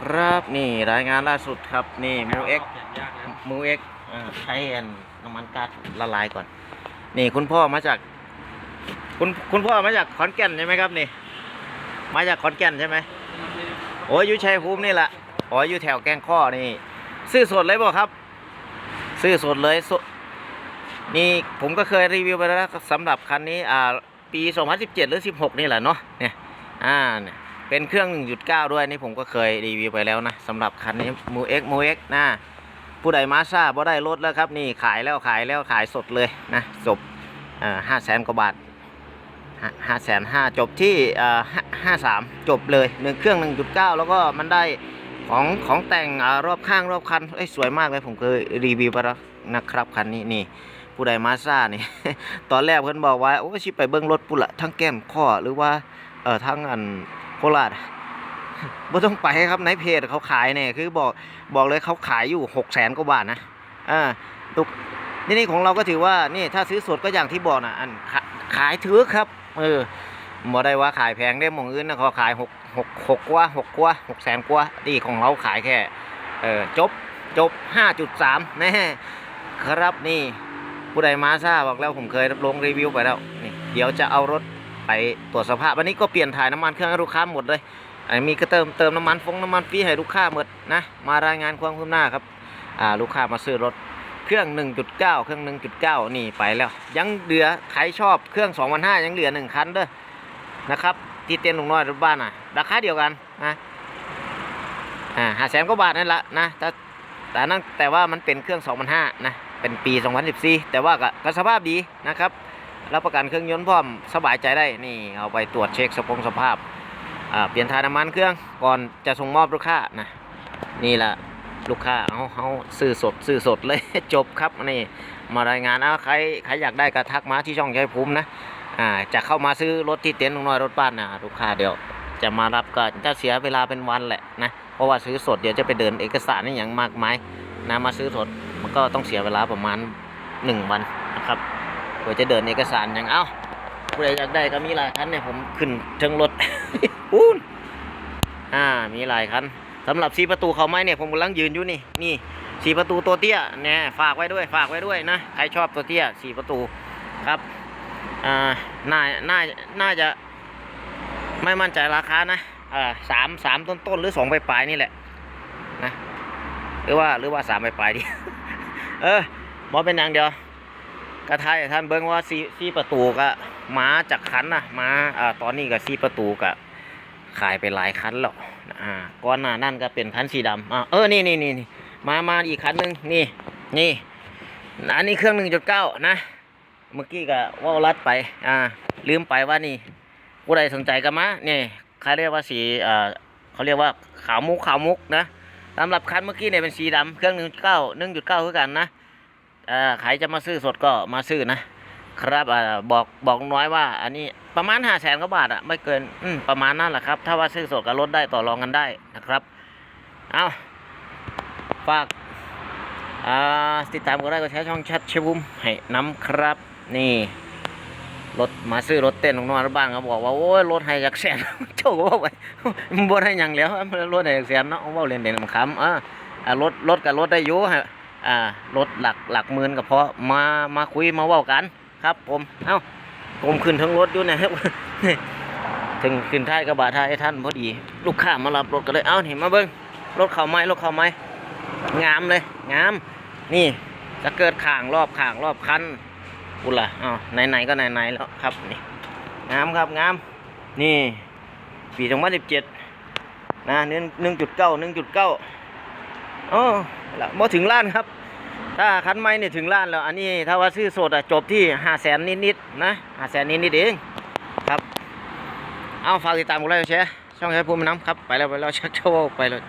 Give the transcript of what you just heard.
ครับนี่รายงานล่าสุดครับนี่มูเอ็กยากนะมูเอ็กใช้อันน้ำมันก๊าซละลายก่อน นี่คุณพ่อมาจาก คุณคุณพ่อมาจากขอนแก่นใช่ไหมครับนี่ มาจากขอนแก่นใช่ไหมโอ้ยอยู่ชัยภูมินี่แหละอ๋ออยู่แถวแกงข้อนี่ ซื้อสดเลยบ่ครับ ซื้อสดเลยสดนี่ผมก็เคยรีวิวไปแล้วนะสำหรับคันนี้อ่าปี 2017 หรือ 16 นี่แหละเนาะเนี่ยอ่าเนี่ย เป็นเครื่อง 1.9 ด้วยนี่ผมก็เคยรีวิวไปแล้วนะสำหรับคันนี้มูเอ็กมูเอ็กนะผู้ใดมาซาบ่ได้รถแล้วครับนี่ขายแล้วขายแล้วขายสดเลยนะจบห้าแสนกว่าบาทห้าแสนห้าจบที่ห้าสามจบเลยหนึ่งเครื่อง 1.9 แล้วก็มันได้ของของแต่งอรอบข้างรอบคันเอ้ยสวยมากเลยผมเคยรีวิวไปแล้วนะครับคันนี้นี่ผู้ใดมาซ่านี่ตอนแรกเพิ่อนบอกว่าโอ้ชิไปเบิ้งรถปุนละทั้งแก้มข้อหรือว่าเออทั้งอัน ราชบ่ต้องไปครับในเพจเขาขายเนี่ยคือบอกบอกเลยเขาขายอยู่หกแสนกว่าบาทนะอ่าตุกนี่นี่ของเราก็ถือว่านี่ถ้าซื้อสดก็อย่างที่บอกนะอันขาขายถือครับ เออบ่ได้ว่าขายแพงได้มองอื่นนะเขาขายหกหกหกกว่าหกกว่าหกแสนกว่าดีของเราขายแค่เออจบจบห้าจุดสามน่ครับนี่ผู้ใดมาทราบบอกแล้วผมเคยลงรีวิวไปแล้วนี่เดี๋ยวจะเอารถ ไปตรวจสภาพวันนี้ก็เปลี่ยนถ่ายน้ำมันเครื่องให้ลูกค้าหมดเลยอันนี้ก็เติมเติมน้ำมันฟงน้ำมันฟรีให้ลูกค้าหมดนะมารายงานความคืบหน้าครับอ่าลูกค้ามาซื้อรถเครื่อง 1.9 เครื่อง 1.9 นี่ไปแล้ว ยังเหลือใครชอบเครื่อง 2,500ยังเหลือหนึ่งคันเด้อนะครับที่เต็นท์ลุงน้อยรถบ้านอะ ราคาเดียวกันนะอ่าห้าแสนกว่าบาทนั่นแหละนะแต่แต่นั่นแต่ว่ามันเป็นเครื่อง 2,500นะ เป็นปี 2014 แต่ว่าก็สภาพดีนะครับ รับประกันเครื่องยนต์พร้อมสบายใจได้นี่เอาไปตรวจเช็คสภงสภาพเปลี่ยนถ่ายน้ำมันเครื่องก่อนจะส่งมอบลูกค้านะนี่แหละลูกค้าเอาเอาซื้อสดซื้อสดเลยจบครับนี่มารายงานเอาใครใครอยากได้ก็ทักมาที่ช่องชัยภูมินะอ่าจะเข้ามาซื้อรถที่เต็นท์ลุงน้อยรถบ้านนะลูกค้าเดี๋ยวจะมารับก็จะเสียเวลาเป็นวันแหละนะเพราะว่าซื้อสดเดี๋ยวจะไปเดินเอกสารนี่อย่างมากมายนะมาซื้อสดมันก็ต้องเสียเวลาประมาณหนึ่งวันนะครับ เพื่อจะเดินเอกสารอย่างเอ้าผู้ใดอยากได้ก็มีหลายคันเนี่ยผมขึ้นเทิงรถอู้นอ่ามีหลายคันสำหรับสีประตูเขาไม้เนี่ยผมกำลังยืนอยู่นี่นี่สีประตูตัวเตี้ยเนี่ยฝากไว้ด้วยฝากไว้ด้วยนะใครชอบตัวเตี้ยสีประตูครับอ่าน่าน่าน่าจะไม่มั่นใจราคานะอ่าสามสามต้นต้นหรือสองปลายๆนี่แหละนะหรือว่าหรือว่าสามไปปลายดีเออมอเป็นอย่างเดียว กระทายท่านเบิ้งว่าซีซีประตูก็ม้าจากคันนะม้าอ่าตอนนี้ก็ซีประตูก็ขายไปหลายคันแล้วอ่าก่อนหน้านั่นก็เป็นคันสีดำอ่าเออนี่นี่นี่มามาอีกคันหนึงนี่นี่อันนี้เครื่องหนึ่งจุดเก้านะ เมื่อกี้ก็ว่าลัดไปอ่าลืมไปว่านี่ผู้ใดสนใจก็มานี่เขาเรียกว่าสีอ่าเขาเรียกว่าขาวมุกขาวมุกนะสำหรับคันเมื่อกี้เนี่ยเป็นสีดำเครื่อง1.9 1.9คือกันนะเอ่อ ใครจะมาซื้อสดก็มาซื้อนะครับอบอกบอกน้อยว่า อันนี้ประมาณ5 0 0แสนกว่าบาทอะไม่เกินอประมาณนั้นแหละครับ ถ้าว่าซื้อสดก็ลดได้ต่อรองกันได้นะครับ เอาฝากติดตามก็ได้ก็ใช้ช่องชัดเชวุมให้น้ำครับ นี่รถมาซื้อรถเต้นของนอนบ้านเขาบอกว่าโอ้ยรถให้จากแสนโจ้ก็บอกไปมันบ่ได้ยังแล้วมันรถได้จากแสนเนาะเว้าเล่นเด่นคำอ่ารถรถกับรถได้ยู่ฮะ อ่ารถหลักหลักหมื่นก็พอมามาคุยมาเว้ากันครับ ผมเอ้าผมขึ้นทั้งรถอยู่นะครับถึงขึ้นท้ายกระบะท้ายท่านพอดี ลูกค้ามารับรถก็เลยเอ้านี่มาเบิ้งรถเข้าไม้รถเข้าไม้งามเลย งาม นี่จะเกิดข่างรอบข่างรอบคันอุล่ะอ้าวไหนๆก็ไหนๆแล้วครับนี่งามครับงาม นี่ปีสองพันสิบเจ็ดนะหนึ่งหนึ่งจุดเก้าหนึ่งจุดเก้า อ๋อมาถึงล้านครับ ถ้าคันไม้เนี่ยถึงล้านแล้ว อันนี้ถ้าว่าซื้อสดอะจบที่ห้าแสนนิดๆนะห้าแสนนิดๆเองครับ เอาฝากติดตามกูไลค์กดแชร์ช่องแชร์ภูมิน้ำครับ ไปแล้วไปแล้วชักเช้าไปเลย